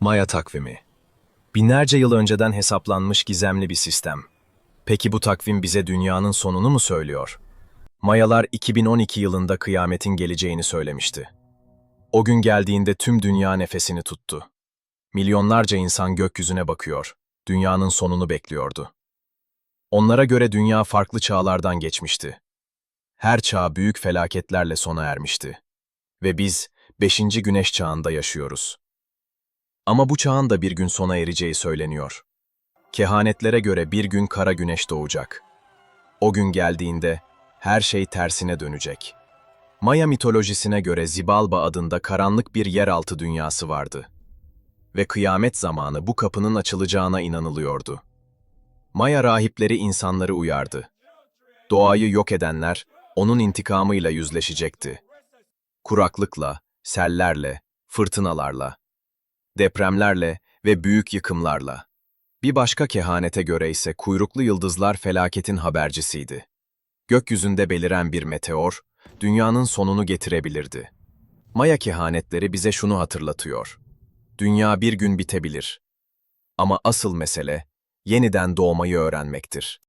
Maya takvimi. Binlerce yıl önceden hesaplanmış gizemli bir sistem. Peki bu takvim bize dünyanın sonunu mu söylüyor? Mayalar 2012 yılında kıyametin geleceğini söylemişti. O gün geldiğinde tüm dünya nefesini tuttu. Milyonlarca insan gökyüzüne bakıyor, dünyanın sonunu bekliyordu. Onlara göre dünya farklı çağlardan geçmişti. Her çağ büyük felaketlerle sona ermişti. Ve biz 5. güneş çağında yaşıyoruz. Ama bu çağın da bir gün sona ereceği söyleniyor. Kehanetlere göre bir gün kara güneş doğacak. O gün geldiğinde her şey tersine dönecek. Maya mitolojisine göre Zibalba adında karanlık bir yeraltı dünyası vardı. Ve kıyamet zamanı bu kapının açılacağına inanılıyordu. Maya rahipleri insanları uyardı. Doğayı yok edenler onun intikamıyla yüzleşecekti. Kuraklıkla, sellerle, fırtınalarla, depremlerle ve büyük yıkımlarla. Bir başka kehanete göre ise kuyruklu yıldızlar felaketin habercisiydi. Gökyüzünde beliren bir meteor, dünyanın sonunu getirebilirdi. Maya kehanetleri bize şunu hatırlatıyor. Dünya bir gün bitebilir. Ama asıl mesele, yeniden doğmayı öğrenmektir.